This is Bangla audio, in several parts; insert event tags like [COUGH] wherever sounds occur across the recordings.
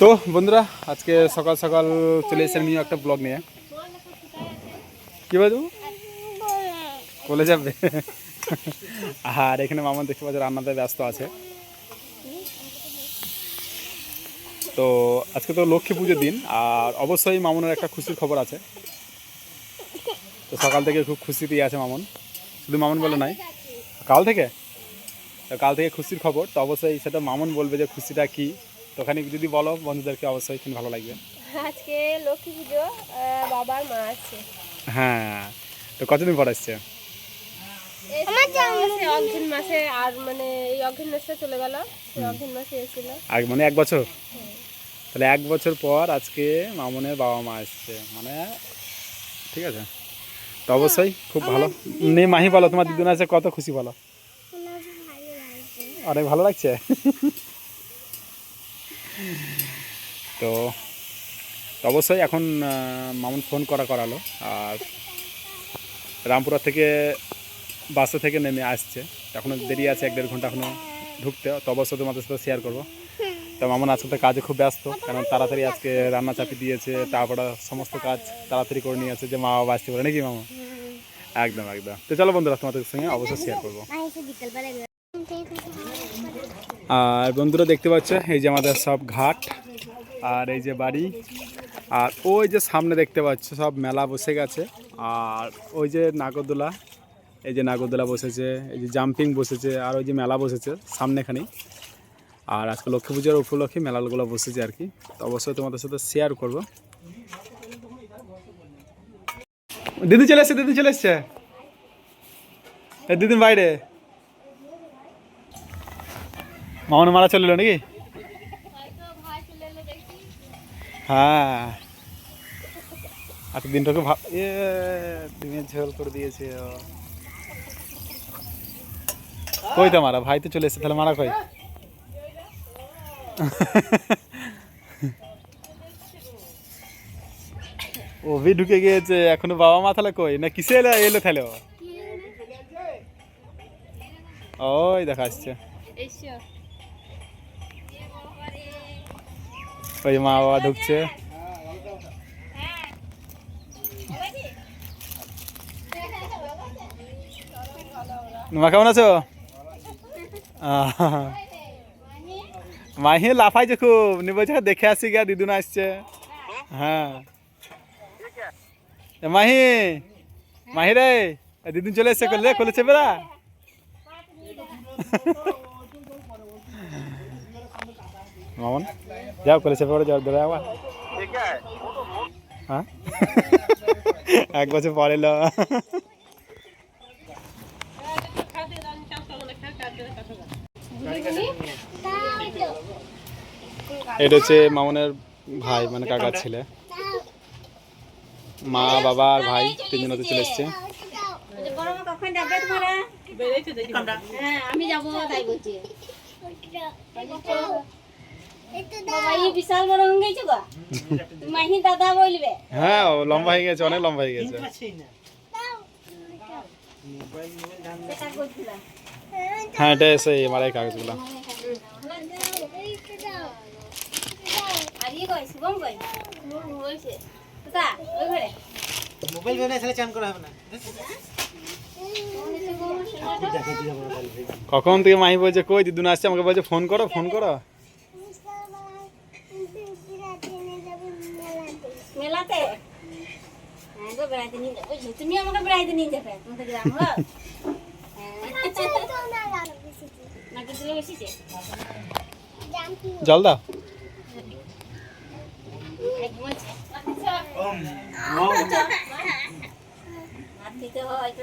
তো বন্ধুরা, আজকে সকাল সকাল চলে এসেছেন নিউ একটা ব্লগ নিয়ে। কি বলব বলে যাবে। আর এখানে মামন দেখতে পাচ্ছে রান্নাতে ব্যস্ত আছে। তো আজকে তো লক্ষ্মী পুজোর দিন, আর অবশ্যই মামনের একটা খুশির খবর আছে। তো সকাল থেকে খুব খুশিতেই আছে মামন। শুধু মামন বলে নাই, কাল থেকে? কাল থেকে খুশির খবর, তো অবশ্যই সেটা মামন বলবে যে খুশিটা কি। তো ওখানে যদি বলো বন্ধুদেরকে অবশ্যই কিন্তু ভালো লাগবে। আজকে লক্ষ্মী পুজো বাবার মা আছে। হ্যাঁ তো কতদিন পর আসছে? মাসে আর মানে এই মাসটা চলে গেল সেই মাসে এসেছিল। আগ মানে এক বছর? তাহলে এক বছর পর আজকে মামনের বাবা মা আসছে মানে ঠিক আছে। তো অবশ্যই খুব ভালো। নে মাহি বলো তোমার দিদুন আছে কত খুশি বলো। অনেক ভালো লাগছে? তো অবশ্যই এখন মামুন ফোন করা করালো। আর রামপুরা থেকে বাসে থেকে নেমে আসছে। এখনও দেরি আছে, এক দেড় ঘণ্টা এখনও ঢুকতে। তো অবশ্যই তোমাদের সাথে শেয়ার করব। তো মামুন আজকে কাজে খুব ব্যস্ত, কারণ তাড়াতাড়ি আজকে রান্না চাপি দিয়েছে, তারপরে সমস্ত কাজ তাড়াতাড়ি করে নিয়েছে যে মা বাবা আসতে পারে, নাকি মামা একদম একদম। তো চলো বন্ধুরা, তোমাদের সঙ্গে অবশ্যই শেয়ার করব। আর বন্ধুরা দেখতে পাচ্ছ, এই যে আমাদের সব ঘাট আর এই যে বাড়ি। আর ওই যে সামনে দেখতে পাচ্ছ, সব মেলা বসে গেছে। আর ওই যে নাগরদোলা, এই যে নাগরদোলা বসেছে, এই যে জাম্পিং বসেছে, আর ওই যে মেলা বসেছে সামনেখানেই। আর আজকে লক্ষ্মী পুজোর উপলক্ষে মেলাগুলো বসেছে আর কি। তো অবশ্যই তোমাদের সাথে শেয়ার করব। দিদি চলে এসছে, দিদি চলে এসছে। দিদিন বাইরে। মামন মারা চলে এলো নাকি? হ্যাঁ। আজকে দিনটাকে ভাব এ ঝোল করে দিয়েছে। কই তো মারা ভাই তো চলে এসছে তাহলে মারা কই? ওভি ঢুকে গিয়েছে এখনও বাবা মা তাহলে কই? না কিসে এলো এলো তাহলে ওই দেখা আসছে এসো ওই মা বাবা ঢুকছে। মা, কেমন আছো? মাহি লাফাইছে খুব। নি দেখে আসি গিয়া, দিদুন আসছে। হ্যাঁ। মাহি মাহি রে দিদুন চলে এসছে করলে কলেছে বেড়া মামন, যাও কলেছে পরে যাও ধরে আবার হ্যাঁ? এক বছর পরে এলো। এটা হচ্ছে মামনের ভাই মানে কাকার ছেলে। মা, বাবা আর ভাই তিনজনতে চলে এসছে। হ্যাঁ বিশাল বড় হয়ে গেছে গো। মাহি দাদা বলবে। হ্যাঁ ও লম্বা হয়ে গেছে অনেক লম্বা হয়ে গেছে। হ্যাঁ এটা এসে কাগজগুলো। মোবাইল বেনে চান করা হবে না। কখন থেকে মাহি বলছে কই দিদুন আসছে আমাকে বলছে ফোন করো ফোন করো। মেলাতে? হ্যাঁ গো বেড়াইতে নিয়ে যাব। বুঝলি তুমি আমাকে বেড়াইতে নিয়ে যাবে। তোমাকে গ্রাম হ্যাঁ নাকি তুলে বসেছে জল দাও। দিতে হয় তো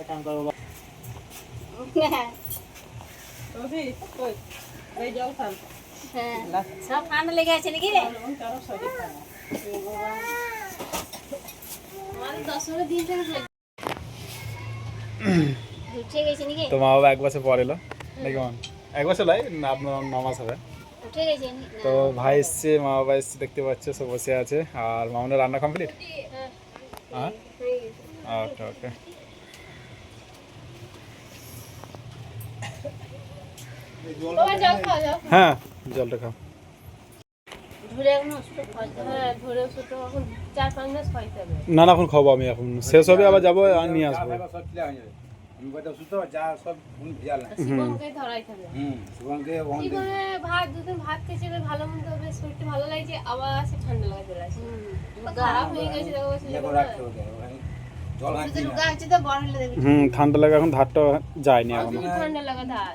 চান করব [LAUGHS] হ্যাঁ। সব ঠান্ডা লেগে আছে নাকি রে? নাকি? তো মা বাবা এক বছর পর এলো। নাকি মন এক বছর লাই না আপনার হবে। তো ভাই এসছে মা বাবা এসছে দেখতে পাচ্ছে সব বসে আছে। আর মামনের রান্না কমপ্লিট হ্যাঁ? ওকে ওকে। হ্যাঁ জলটা খাও। না এখন খাব আমি এখন। শেষ হবে আবার যাব আর নিয়ে আসব। ঠান্ডা লাগা এখন ধারটা যায়নি এখন। ঠান্ডা লাগা ধার।